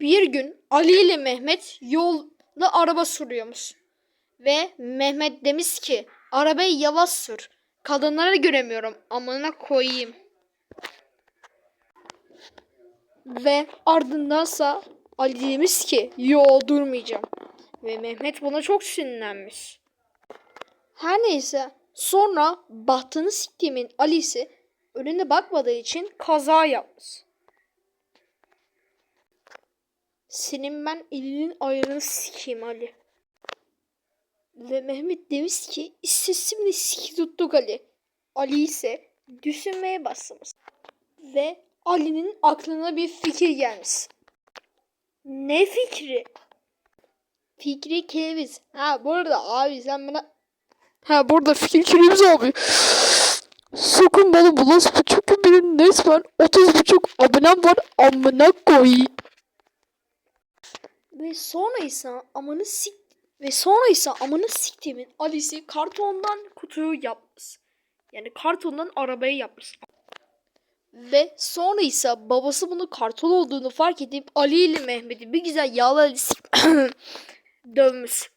Bir gün Ali ile Mehmet yolda araba sürüyormuş. Ve Mehmet demiş ki arabayı yavaş sür. Kadınları göremiyorum amına koyayım. Ve ardındansa Ali demiş ki yo durmayacağım. Ve Mehmet buna çok sinirlenmiş. Her neyse sonra bahtını siktiğimin Ali'si önüne bakmadığı için kaza yapmış. Senin ben elinin ayarını sikeyim Ali. Ve Mehmet demiş ki istesimle siki tuttuk Ali. Ali ise düşünmeye başlamış. Ve Ali'nin aklına bir fikir gelmiş. Ne fikri? Fikri kereviz. Ha bu arada abi sen bana... Ha burada fikir kereviz abi. Sakın bana bulaşma çünkü benim resmen 30 buçuk abonem var amına koyayım. Ve sonra ise amanı sik ve sonra ise amanı siktiğimin Ali'si kartondan kutuyu yapmış. Yani kartondan arabayı yapmış. Ve sonra ise babası bunu karton olduğunu fark edip Ali ile Mehmet'i bir güzel yağla sik- dövmüş.